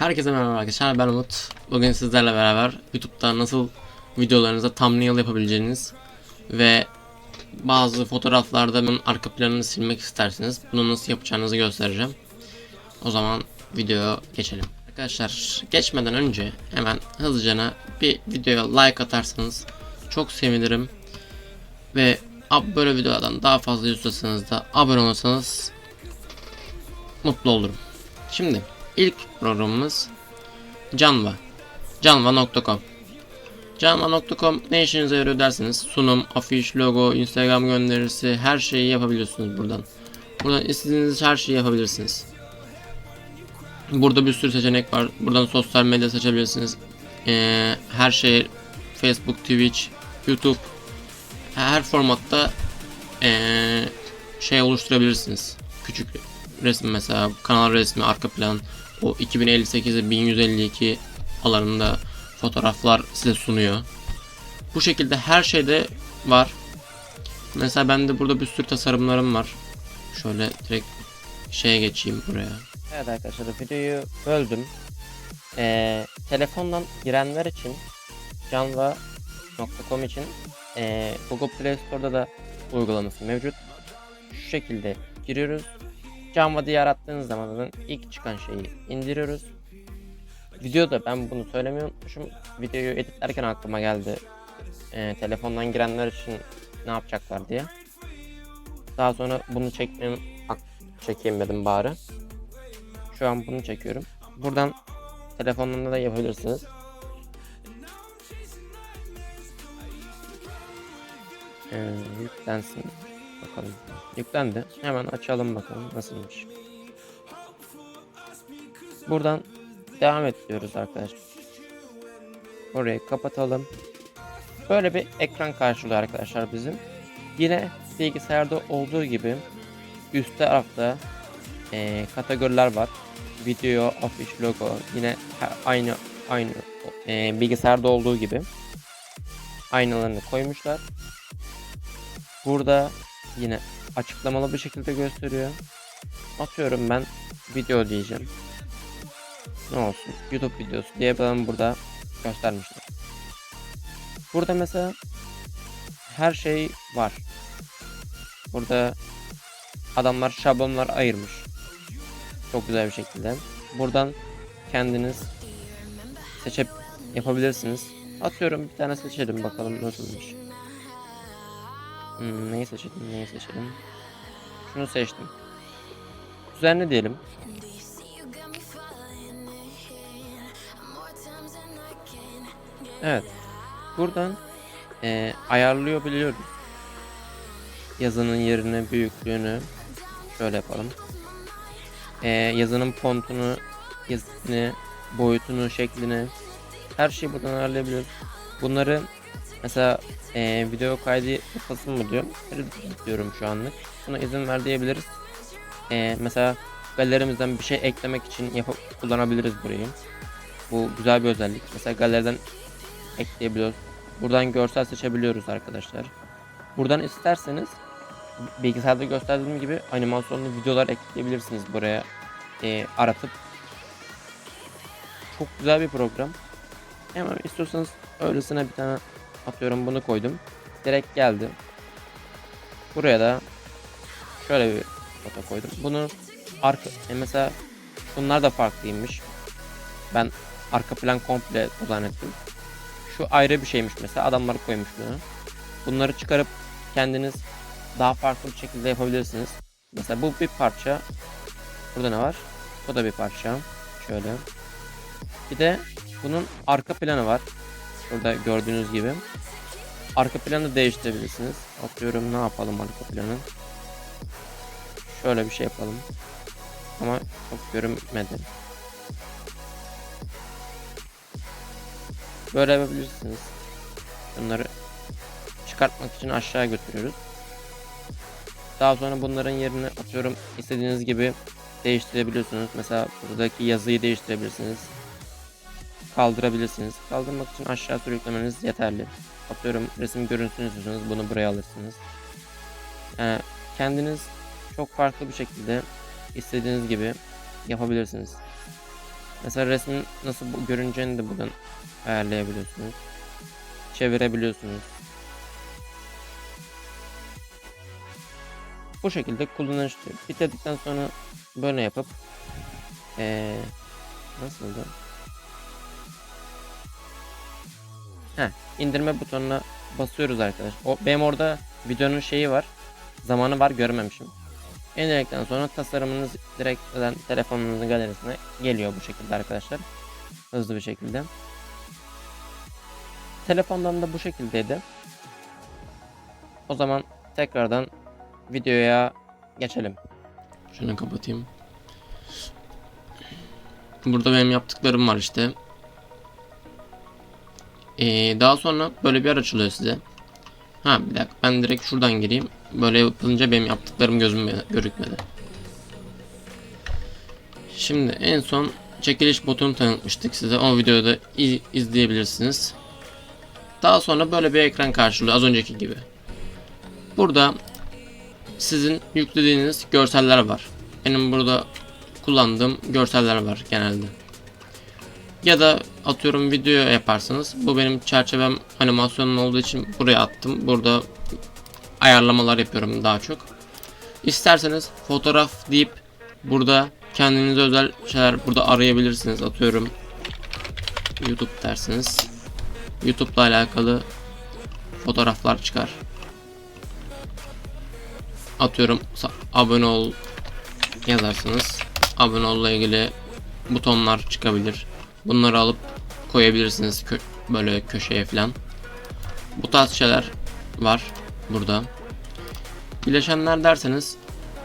Herkese merhaba arkadaşlar ben Umut. Bugün sizlerle beraber YouTube'da nasıl videolarınıza thumbnail yapabileceğiniz ve bazı fotoğraflarda bunun arka planını silmek isterseniz bunu nasıl yapacağınızı göstereceğim. O zaman videoya geçelim. Arkadaşlar geçmeden önce hemen hızlıca bir videoya like atarsanız çok sevinirim. Ve böyle videolardan daha fazla istiyorsanız da abone olursanız mutlu olurum. Şimdi ilk programımız Canva. Canva.com Canva.com ne işinize yarıyor derseniz sunum, afiş, logo, Instagram gönderisi her şeyi yapabiliyorsunuz buradan. Buradan istediğiniz her şeyi yapabilirsiniz. Burada bir sürü seçenek var. Buradan sosyal medya seçebilirsiniz. Ee, her şey Facebook, Twitch, YouTube her formatta ee, şey oluşturabilirsiniz. Küçük resim mesela kanal resmi arka plan o 2058'e 1152 alanında fotoğraflar size sunuyor. Bu şekilde her şeyde var. Mesela bende burada bir sürü tasarımlarım var. Şöyle direkt şeye geçeyim buraya. Evet arkadaşlar videoyu böldüm. Ee, telefondan girenler için canva.com için ee, Google Play Store'da da uygulaması mevcut. Şu şekilde giriyoruz. Canva diye arattığınız zaman ilk çıkan şeyi indiriyoruz. Videoda ben bunu söylemeyi unutmuşum. Videoyu editlerken aklıma geldi. Ee, telefondan girenler için ne yapacaklar diye. Daha sonra bunu çekmem çekeyim dedim bari. Şu an bunu çekiyorum. Buradan telefonlarında da yapabilirsiniz. Ee, yüklensin. Bakalım. Yüklendi. Hemen açalım bakalım nasılmış. Buradan devam et arkadaşlar. Orayı kapatalım. Böyle bir ekran karşılıyor arkadaşlar bizim. Yine bilgisayarda olduğu gibi üst tarafta eee, kategoriler var. Video, afiş, logo yine aynı aynı eee, bilgisayarda olduğu gibi aynalarını koymuşlar. Burada yine açıklamalı bir şekilde gösteriyor. Atıyorum ben video diyeceğim. Ne olsun? YouTube videosu diye ben burada göstermişler. Burada mesela her şey var. Burada adamlar şablonlar ayırmış. Çok güzel bir şekilde. Buradan kendiniz seçip yapabilirsiniz. Atıyorum bir tane seçelim bakalım nasılmış. Hmm, neyi seçelim neyi seçelim. Şunu seçtim. Düzenli diyelim. Evet. Buradan eee ayarlıyor biliyoruz. Yazının yerini, büyüklüğünü şöyle yapalım. Eee, yazının fontunu, yazını, boyutunu, şeklini her şeyi buradan ayarlayabiliyoruz. Bunları mesela eee, video kaydı yapasın mı diyor. Evet diyorum şu anlık. Buna izin ver diyebiliriz. Eee, mesela galerimizden bir şey eklemek için yapıp kullanabiliriz burayı. Bu güzel bir özellik. Mesela galeriden ekleyebiliyoruz. Buradan görsel seçebiliyoruz arkadaşlar. Buradan isterseniz bilgisayarda gösterdiğim gibi animasyonlu videolar ekleyebilirsiniz buraya e, aratıp. Çok güzel bir program. Hemen istiyorsanız öylesine bir tane atıyorum bunu koydum. Direkt geldi. Buraya da şöyle bir foto koydum. Bunu arka e, mesela bunlar da farklıymış. Ben arka plan komple zannettim. Şu ayrı bir şeymiş mesela adamlar koymuş bunu. Bunları çıkarıp kendiniz daha farklı bir şekilde yapabilirsiniz. Mesela bu bir parça. Burada ne var? Bu da bir parça. Şöyle. Bir de bunun arka planı var. Burada gördüğünüz gibi. Arka planı değiştirebilirsiniz. Atıyorum ne yapalım arka planı. Şöyle bir şey yapalım. Ama çok görünmedi. Böyle yapabilirsiniz. Bunları çıkartmak için aşağı götürüyoruz. Daha sonra bunların yerini atıyorum istediğiniz gibi değiştirebiliyorsunuz. Mesela buradaki yazıyı değiştirebilirsiniz. Kaldırabilirsiniz. Kaldırmak için aşağı sürüklemeniz yeterli. Atıyorum resim görüntüsünü istiyorsanız bunu buraya alırsınız. Yani kendiniz çok farklı bir şekilde istediğiniz gibi yapabilirsiniz. Mesela resmin nasıl görüneceğini de buradan ayarlayabiliyorsunuz. Çevirebiliyorsunuz. Bu şekilde kullanışlı. Bitirdikten sonra böyle yapıp ee, nasıldı? Heh, indirme butonuna basıyoruz arkadaş. O benim orada videonun şeyi var. Zamanı var görmemişim. İndirdikten sonra tasarımınız direkt telefonunuzun galerisine geliyor bu şekilde arkadaşlar. Hızlı bir şekilde. Telefondan da bu şekildeydi. O zaman tekrardan videoya geçelim. Şunu kapatayım. Burada benim yaptıklarım var işte. Ee, daha sonra böyle bir yer açılıyor size. Ha bir dakika ben direkt şuradan gireyim. Böyle yapılınca benim yaptıklarım gözüme görükmedi. Şimdi en son çekiliş botunu tanıtmıştık size. O videoyu da iz- izleyebilirsiniz. Daha sonra böyle bir ekran karşılıyor az önceki gibi. Burada sizin yüklediğiniz görseller var. Benim burada kullandığım görseller var genelde. Ya da atıyorum video yaparsınız. Bu benim çerçevem animasyonun olduğu için buraya attım. Burada ayarlamalar yapıyorum daha çok. İsterseniz fotoğraf deyip burada kendinize özel şeyler burada arayabilirsiniz. Atıyorum YouTube dersiniz. YouTube'la alakalı fotoğraflar çıkar. Atıyorum abone ol yazarsınız. Abone olla ilgili butonlar çıkabilir. Bunları alıp koyabilirsiniz kö- böyle köşeye falan. Bu tarz şeyler var burada. Bileşenler derseniz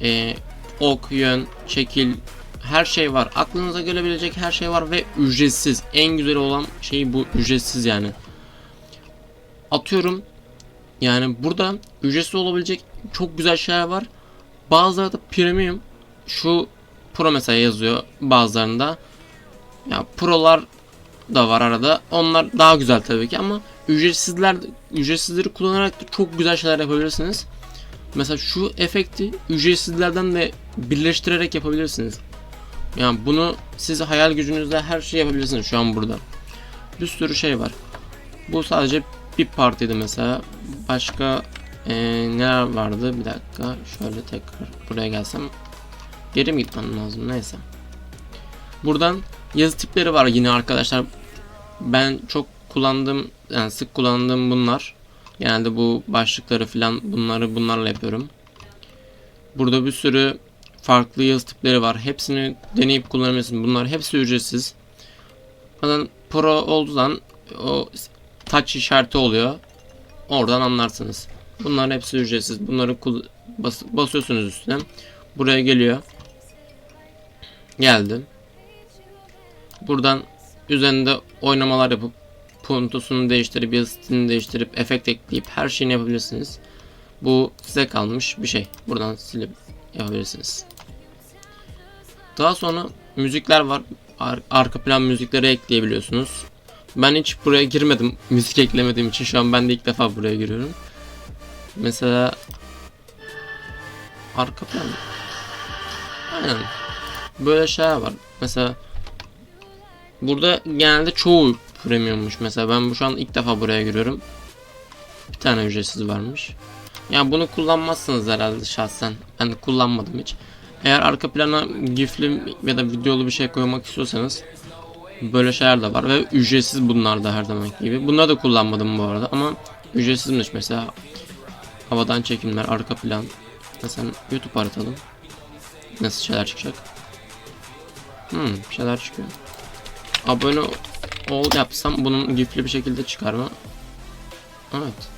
eee, ok, yön, şekil her şey var. Aklınıza gelebilecek her şey var ve ücretsiz. En güzel olan şey bu ücretsiz yani. Atıyorum yani burada ücretsiz olabilecek çok güzel şeyler var. Bazıları da premium. Şu pro mesela yazıyor bazılarında. Ya prolar da var arada. Onlar daha güzel tabii ki ama ücretsizler ücretsizleri kullanarak da çok güzel şeyler yapabilirsiniz. Mesela şu efekti ücretsizlerden de birleştirerek yapabilirsiniz. Yani bunu siz hayal gücünüzle her şey yapabilirsiniz şu an burada. Bir sürü şey var. Bu sadece bir partiydi mesela. Başka eee, neler vardı? Bir dakika. Şöyle tekrar buraya gelsem. Geri mi gitmem lazım? Neyse. Buradan yazı tipleri var yine arkadaşlar. Ben çok kullandığım, yani sık kullandığım bunlar. Genelde bu başlıkları falan bunları bunlarla yapıyorum. Burada bir sürü farklı yazı tipleri var. Hepsini deneyip kullanabilirsiniz. Bunlar hepsi ücretsiz. Zaten pro olduğundan o touch işareti oluyor. Oradan anlarsınız. Bunların hepsi ücretsiz. Bunları bas- basıyorsunuz üstüne. Buraya geliyor. Geldim. Buradan üzerinde oynamalar yapıp puntosunu değiştirip yazı stilini değiştirip efekt ekleyip her şeyini yapabilirsiniz. Bu size kalmış bir şey. Buradan silip yapabilirsiniz. Daha sonra müzikler var. Ar- arka plan müzikleri ekleyebiliyorsunuz. Ben hiç buraya girmedim. Müzik eklemediğim için şu an ben de ilk defa buraya giriyorum. Mesela arka plan. Aynen. Böyle şeyler var. Mesela burada genelde çoğu premiummuş. Mesela ben bu şu an ilk defa buraya giriyorum. Bir tane ücretsiz varmış. Yani bunu kullanmazsınız herhalde şahsen. Ben kullanmadım hiç. Eğer arka plana gifli ya da videolu bir şey koymak istiyorsanız böyle şeyler de var ve ücretsiz bunlar da her zaman gibi. Bunları da kullanmadım bu arada ama ücretsizmiş mesela havadan çekimler, arka plan. Mesela YouTube aratalım. Nasıl şeyler çıkacak? Hmm, şeyler çıkıyor. Abone ol yapsam bunun gifli bir şekilde çıkar mı? Evet.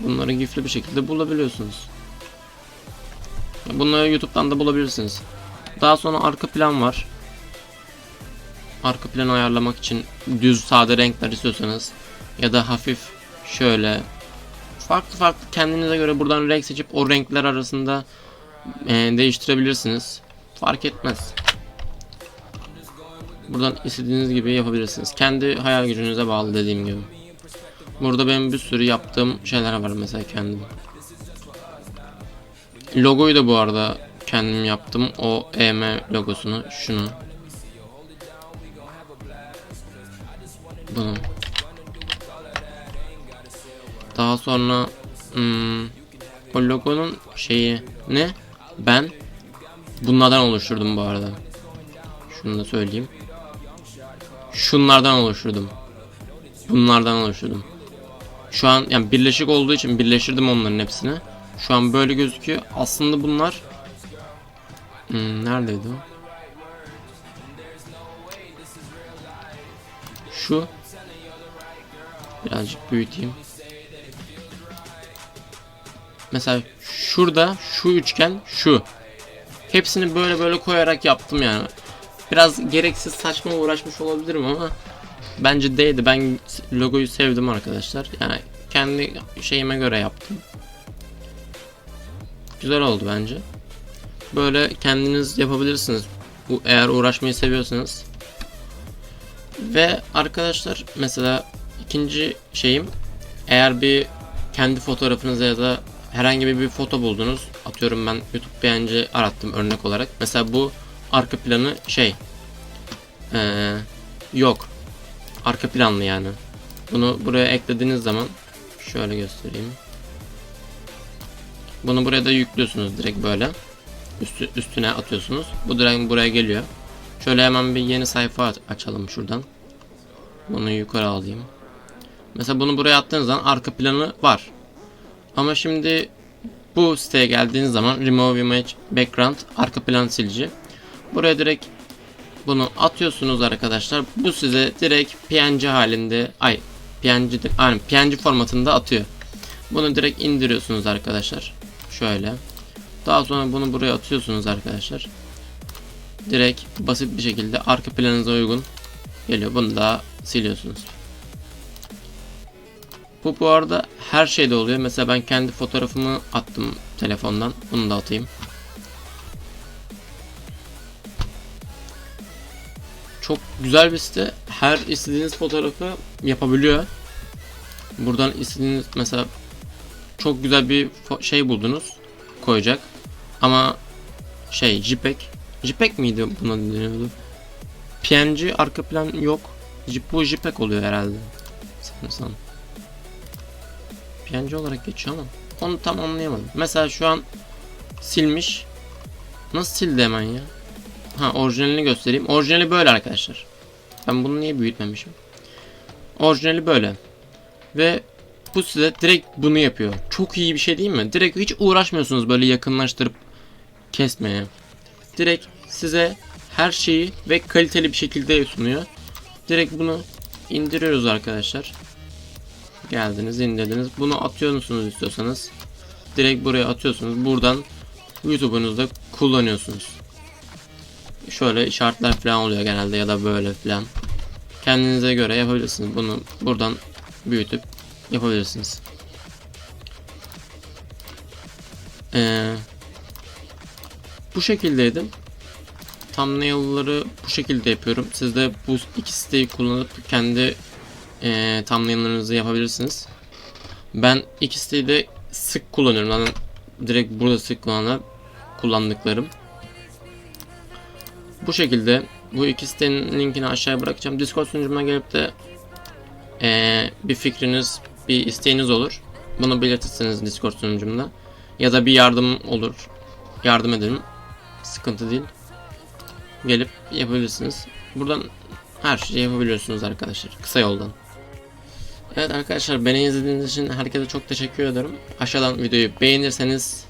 Bunları gifli bir şekilde bulabiliyorsunuz. Bunları YouTube'dan da bulabilirsiniz. Daha sonra arka plan var. Arka planı ayarlamak için düz sade renkler istiyorsanız ya da hafif şöyle farklı farklı kendinize göre buradan renk seçip o renkler arasında e, değiştirebilirsiniz. Fark etmez. Buradan istediğiniz gibi yapabilirsiniz. Kendi hayal gücünüze bağlı dediğim gibi. Burada benim bir sürü yaptığım şeyler var mesela kendim. Logoyu da bu arada kendim yaptım o EM logosunu şunu bunu daha sonra hmm, o logonun şeyi ne ben bunlardan oluşturdum bu arada şunu da söyleyeyim şunlardan oluşturdum bunlardan oluşturdum şu an yani birleşik olduğu için birleştirdim onların hepsini şu an böyle gözüküyor aslında bunlar Hmm, neredeydi o? Şu. Birazcık büyüteyim. Mesela şurada şu üçgen şu. Hepsini böyle böyle koyarak yaptım yani. Biraz gereksiz saçma uğraşmış olabilirim ama bence değdi. Ben logoyu sevdim arkadaşlar. Yani kendi şeyime göre yaptım. Güzel oldu bence. Böyle kendiniz yapabilirsiniz. Bu eğer uğraşmayı seviyorsanız. Ve arkadaşlar mesela ikinci şeyim eğer bir kendi fotoğrafınıza ya da herhangi bir, foto buldunuz. Atıyorum ben YouTube beğenici arattım örnek olarak. Mesela bu arka planı şey ee, yok. Arka planlı yani. Bunu buraya eklediğiniz zaman şöyle göstereyim. Bunu buraya da yüklüyorsunuz direkt böyle üstü, üstüne atıyorsunuz. Bu direkt buraya geliyor. Şöyle hemen bir yeni sayfa aç- açalım şuradan. Bunu yukarı alayım. Mesela bunu buraya attığınız zaman arka planı var. Ama şimdi bu siteye geldiğiniz zaman remove image background arka plan silici. Buraya direkt bunu atıyorsunuz arkadaşlar. Bu size direkt PNG halinde ay PNG aynen PNG formatında atıyor. Bunu direkt indiriyorsunuz arkadaşlar. Şöyle. Daha sonra bunu buraya atıyorsunuz arkadaşlar. Direkt basit bir şekilde arka planınıza uygun geliyor. Bunu da siliyorsunuz. Bu bu arada her şeyde oluyor. Mesela ben kendi fotoğrafımı attım telefondan. Bunu da atayım. Çok güzel bir site. Her istediğiniz fotoğrafı yapabiliyor. Buradan istediğiniz mesela çok güzel bir şey buldunuz koyacak. Ama şey JPEG JPEG miydi buna deniyordu? PNG arka plan yok. Bu JPEG oluyor herhalde. Sanırsam. PNG olarak geçiyor ama onu tam anlayamadım. Mesela şu an silmiş. Nasıl sildi hemen ya? Ha orijinalini göstereyim. Orijinali böyle arkadaşlar. Ben bunu niye büyütmemişim? Orijinali böyle. Ve bu size direkt bunu yapıyor. Çok iyi bir şey değil mi? Direkt hiç uğraşmıyorsunuz böyle yakınlaştırıp kesmeye. Direkt size her şeyi ve kaliteli bir şekilde sunuyor. Direkt bunu indiriyoruz arkadaşlar. Geldiniz indirdiniz. Bunu atıyorsunuz istiyorsanız. Direkt buraya atıyorsunuz. Buradan YouTube'unuzda kullanıyorsunuz. Şöyle işaretler falan oluyor genelde ya da böyle falan. Kendinize göre yapabilirsiniz. Bunu buradan büyütüp yapabilirsiniz. Ee, bu şekildeydim. Thumbnail'ları bu şekilde yapıyorum. Siz de bu iki siteyi kullanıp kendi e, thumbnail'larınızı yapabilirsiniz. Ben iki siteyi de sık kullanıyorum. Zaten direkt burada sık kullananlar kullandıklarım. Bu şekilde bu iki sitenin linkini aşağıya bırakacağım. Discord sunucuma gelip de ee, bir fikriniz, bir isteğiniz olur. Bunu belirtirseniz Discord sunucumda. Ya da bir yardım olur. Yardım ederim. Sıkıntı değil. Gelip yapabilirsiniz. Buradan her şeyi yapabiliyorsunuz arkadaşlar. Kısa yoldan. Evet arkadaşlar beni izlediğiniz için herkese çok teşekkür ederim. Aşağıdan videoyu beğenirseniz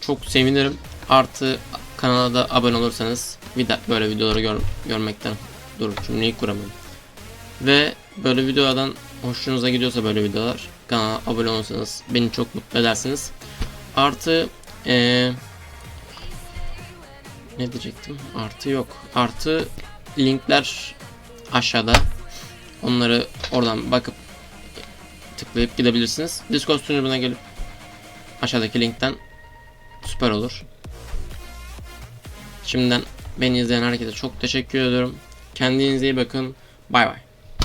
çok sevinirim. Artı kanala da abone olursanız vida böyle videoları gör, görmekten dur cümleyi kuramadım. Ve böyle videolardan hoşunuza gidiyorsa böyle videolar kanala abone olursanız beni çok mutlu edersiniz. Artı eee ne diyecektim? Artı yok. Artı linkler aşağıda. Onları oradan bakıp tıklayıp gidebilirsiniz. Discord sunucuna gelip aşağıdaki linkten süper olur. Şimdiden beni izleyen herkese çok teşekkür ediyorum. Kendinize iyi bakın. Bay bay.